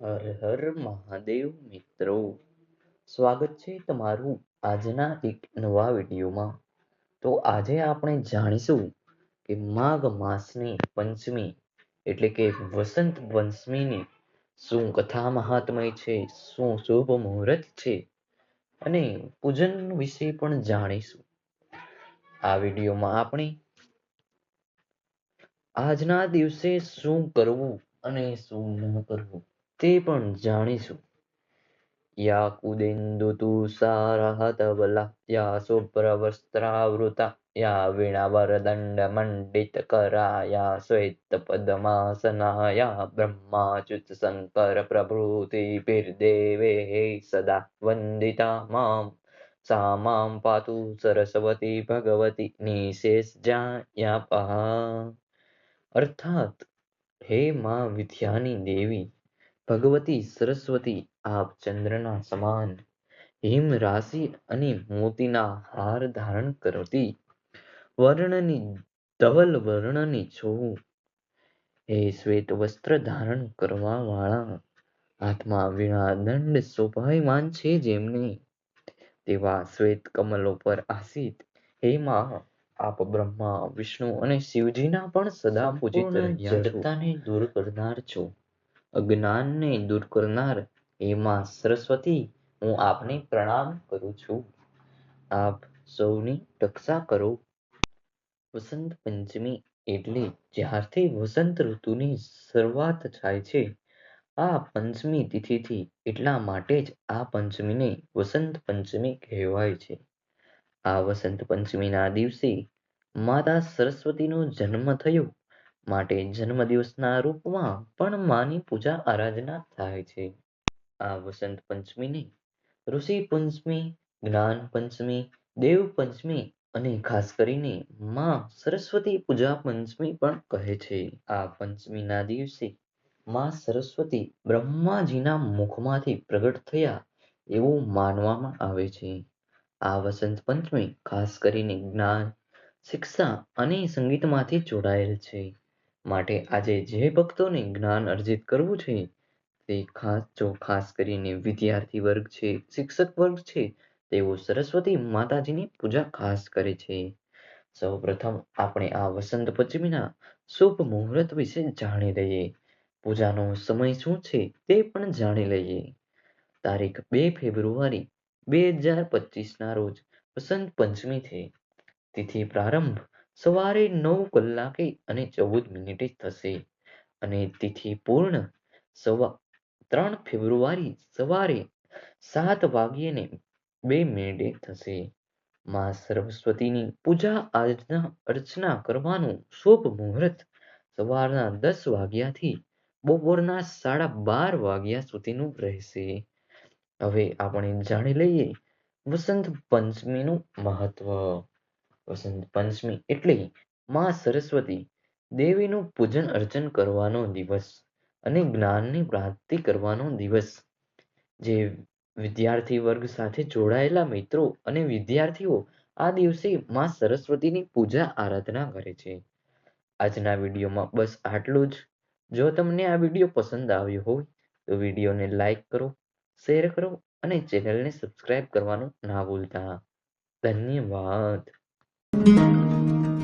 હર હર મહાદેવ મિત્રો. સ્વાગત છે તમારું આજના એક નવા વિડીયોમાં. તો આજે આપણે જાણીશું કે માઘ માસની પંચમી એટલે કે વસંત પંચમીની શું કથા મહાત્મય છે, શું શુભ મુહૂર્ત છે અને પૂજન વિશે પણ જાણીશું. આ વિડીયોમાં આપણે આજના દિવસે શું કરવું અને શું ન કરવું તે પણ જાણીશું. યા કુદેન્દુ તુષારહતબલા યા શુભ્રવસ્ત્રાવૃતા યા મંડિત મંડિતકરા યા શ્વેતપદ્માસના યા બ્રહ્માચ્યુત શંકર હે સદા વંદિતા માં સા માં પાતુ સરસ્વતી ભગવતી નિશેષ જાયા પહા અર્થાત, હે માં વિદ્યાની દેવી ભગવતી સરસ્વતી આપ ચંદ્રના સમાન. હિમ રાશિ અને મોતીના હાર ધારણ કરતી. વર્ણની ધવલ વર્ણની છો. હે શ્વેત વસ્ત્ર ધારણ કરવા વાળા હાથમાં વીણા દંડ શોભાયમાન છે જેમને. તેવા શ્વેત કમલો પર આસિત. હે માં આપ બ્રહ્મા વિષ્ણુ અને શિવજીના પણ સદા પૂજિત જડતાને દૂર કરનાર છો. અજ્ઞાનને દૂર કરનાર હે માં સરસ્વતી, હું આપને પ્રણામ કરું છું. આપ સૌની રક્ષા કરો. વસંત પંચમી એટલે જ્યારથી વસંત ઋતુની શરૂઆત થાય છે. આ પંચમી તિથિથી એટલા માટે જ આ પંચમીને વસંત પંચમી કહેવાય છે. આ વસંત પંચમીના દિવસે માતા સરસ્વતીનો જન્મ થયો. માટે જન્મદિવસના રૂપમાં પણ માની પૂજા આરાધના થાય છે. આ વસંત પંચમીને ઋષિ પંચમી, જ્ઞાન પંચમી, દેવ પંચમી અને ખાસ કરીને માં સરસ્વતી પૂજા પંચમી પણ કહે છે. આ પંચમીના દિવસે માં સરસ્વતી બ્રહ્માજીના મુખમાંથી પ્રગટ થયા એવું માનવામાં આવે છે. આ વસંત પંચમી ખાસ કરીને જ્ઞાન, શિક્ષા અને સંગીતમાંથી જોડાયેલ છે. માટે આજે જે ભક્તોને જ્ઞાન અર્જિત કરવું છે, તે ખાસ, જો ખાસ કરીને વિદ્યાર્થી વર્ગ છે, શિક્ષક વર્ગ છે, તેઓ સરસ્વતી માતાજીની પૂજા ખાસ કરે છે. સૌ આપણે આ વસંત પંચમીના શુભ મુહૂર્ત વિશે જાણી લઈએ. પૂજાનો સમય શું છે તે પણ જાણી લઈએ. તારીખ બે ફેબ્રુઆરી બે હજાર પચીસના રોજ વસંત પંચમી છે. તિથિ પ્રારંભ સવારે નવ કલાકે અને ચૌદ મિનિટે થશે. અને તિથિ પૂર્ણ સવા, ત્રણ ફેબ્રુઆરી સવારે સાત વાગ્યે બે મિનિટે થશે. માં સરસ્વતીની પૂજા આજના અર્ચના કરવાનું શુભ મુહૂર્ત સવારના દસ વાગ્યાથી બપોરના સાડા બાર વાગ્યા સુધીનું રહેશે. હવે આપણે જાણી લઈએ વસંત પંચમીનું મહત્વ. વસંત પંચમી એટલે માં સરસ્વતી દેવીનું પૂજન અર્ચન કરવાનો દિવસ અને જ્ઞાનની પ્રાપ્તિ કરવાનો દિવસ. જે વિદ્યાર્થી વર્ગ સાથે જોડાયેલા મિત્રો અને વિદ્યાર્થીઓ આ દિવસે માં સરસ્વતીની પૂજા આરાધના કરે છે. આજના વિડીયોમાં બસ આટલું જ. જો તમને આ વીડિયો પસંદ આવ્યો હોય તો વિડીયોને લાઈક કરો, શેર કરો અને ચેનલને સબસ્ક્રાઇબ કરવાનું ના ભૂલતા. ધન્યવાદ. うん。